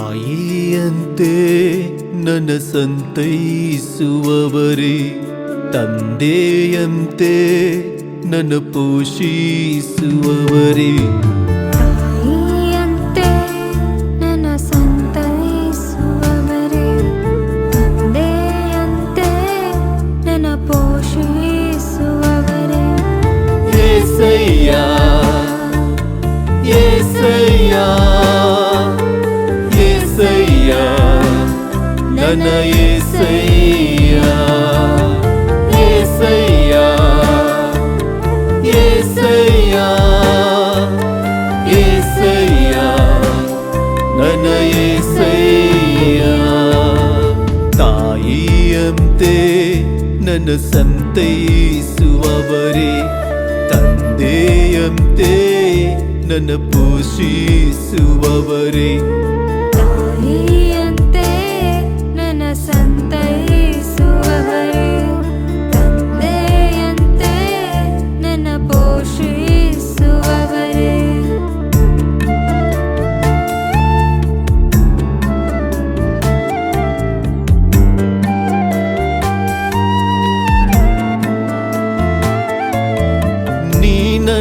ತಾಯಿಯಂತೆ ನನ್ನ ಸಂತೈಸುವವರೇ ತಂದೆಯಂತೆ ನನ್ನ ಪೋಷಿಸುವವರೇ ನನ್ನ ಏಸಯ್ಯ ಏಸಯ್ಯ ಏಸಯ್ಯ ಏಸಯ್ಯ ನನ್ನ ಏಸಯ್ಯ ತಾಯಿಯಂತೆ ನನ್ನ ಸಂತೈಸುವವರೇ ತಂದೆಯಂತೆ ನನ್ನ ಪೋಷಿಸುವವರೇ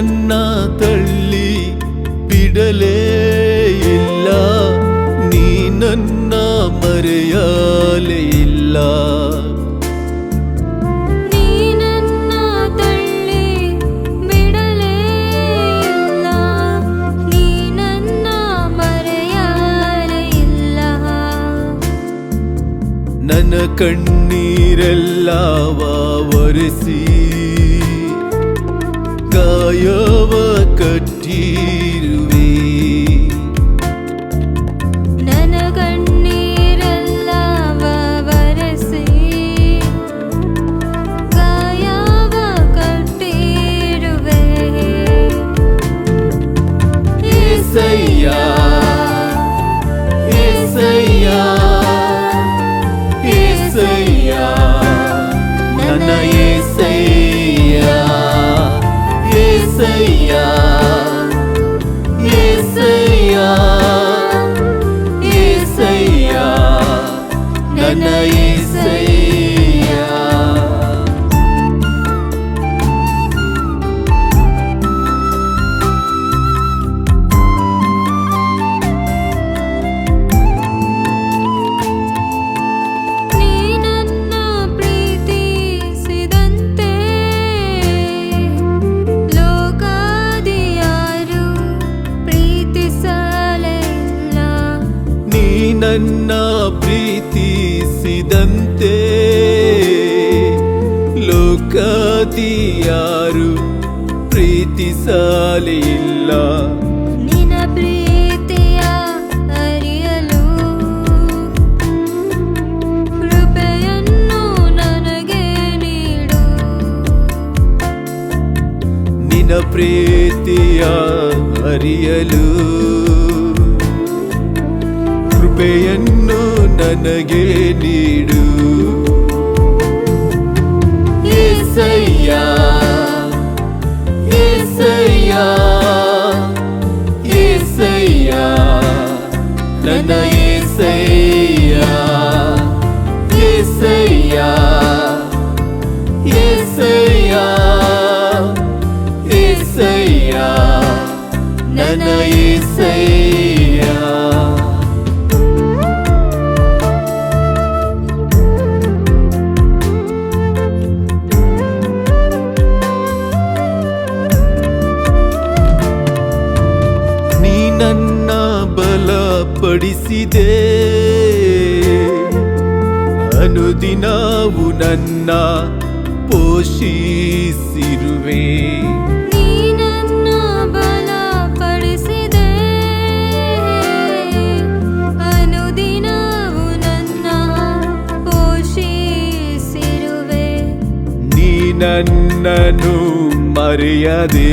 ನನ್ನ ತಳ್ಳಿ ಬಿಡಲೇ ಇಲ್ಲ. ನೀ ನನ್ನ ಮರೆಯಲೇ ಇಲ್ಲ. ನೀ ನನ್ನ ತಳ್ಳಿ ಬಿಡಲೇ ಇಲ್ಲ. ನೀ ನನ್ನ ಮರೆಯಲೇ ಇಲ್ಲ. ನನ್ನ ಕಣ್ಣೀರೆಲ್ಲವ ಒರೆಸಿ மாயவ கட்டி ನನ್ನ ಪ್ರೀತಿಸಿದಂತೆ ಲೋಕದಿಯಾರು ಪ್ರೀತಿಸಲಿಲ್ಲ. ನಿನ್ನ ಪ್ರೀತಿಯ ಅರಿಯಲು ಕೃಪೆಯನ್ನು ನನಗೆ ನೀಡು ನಿನ್ನ ಪ್ರೀತಿಯ ಅರಿಯಲು ಕೃಪೆಯನ್ನು ನನಗೆ ನೀಡು ಏಸಯ್ಯ ಏಸಯ್ಯ ಏಸಯ್ಯ ನನ್ನ ಏಸಯ್ಯ ಏಸಯ್ಯ ಏಸಯ್ಯ ಏಸಯ್ಯ ನನ್ನ ಏಸಯ್ಯ ಬಲಪಡಿಸಿದೆ ಅನುದಿನವು ನನ್ನ ಪೋಷಿಸಿರುವೆ. ನೀ ನನ್ನ ಬಲಪಡಿಸಿದೆ ಅನುದಿನವು ನನ್ನ ಪೋಷಿಸಿರುವೆ. ನೀ ನನ್ನನ್ನು ಮರೆಯದೆ.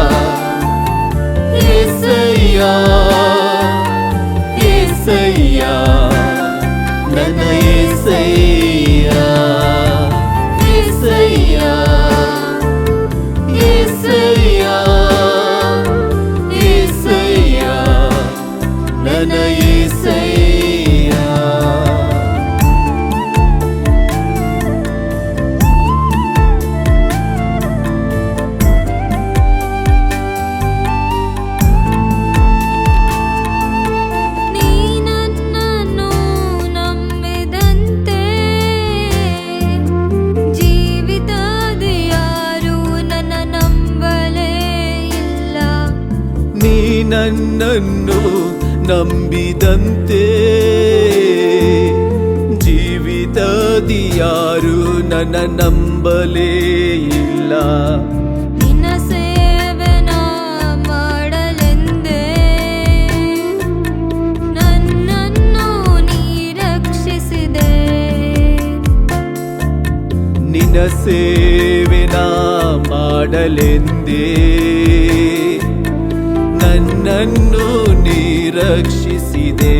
ನನ್ನನ್ನು ನಂಬಿದಂತೆ. ಜೀವಿತದಿ ಯಾರು ನನ್ನ ನಂಬಲೇ ಇಲ್ಲ. ನಿನ್ನ ಸೇವೆನ ಮಾಡಲೆಂದೇ. ನನ್ನನ್ನು ನಿರಕ್ಷಿಸಿದೆ.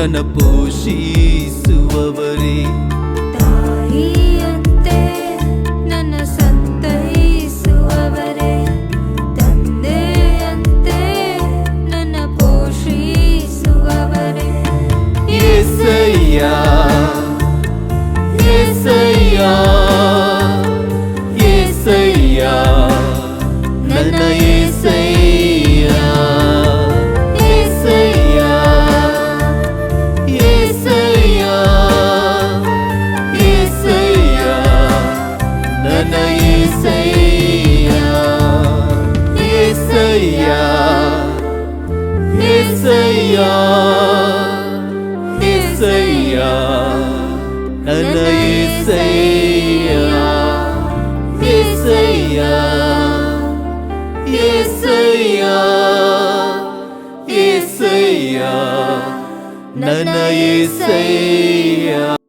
ನನ್ನ ಪೋಷಿಸುವವರೇ. ತಾಯಿಯಂತೆ ನನ್ನ ಸಂತೈಸುವವರೇ ತಂದೆಯಂತೆ ನನ್ನ ಪೋಷಿಸುವವರೇ. ಏಸಯ್ಯ ಏಸಯ್ಯ ಏಸಯ್ಯ ನನ್ನ ఏసయ్యా ఏసయ్యా నన్న ఏసయ్యా ఏసయ్యా ఏసయ్యా ఏసయ్యా నన్న ఏసయ్యా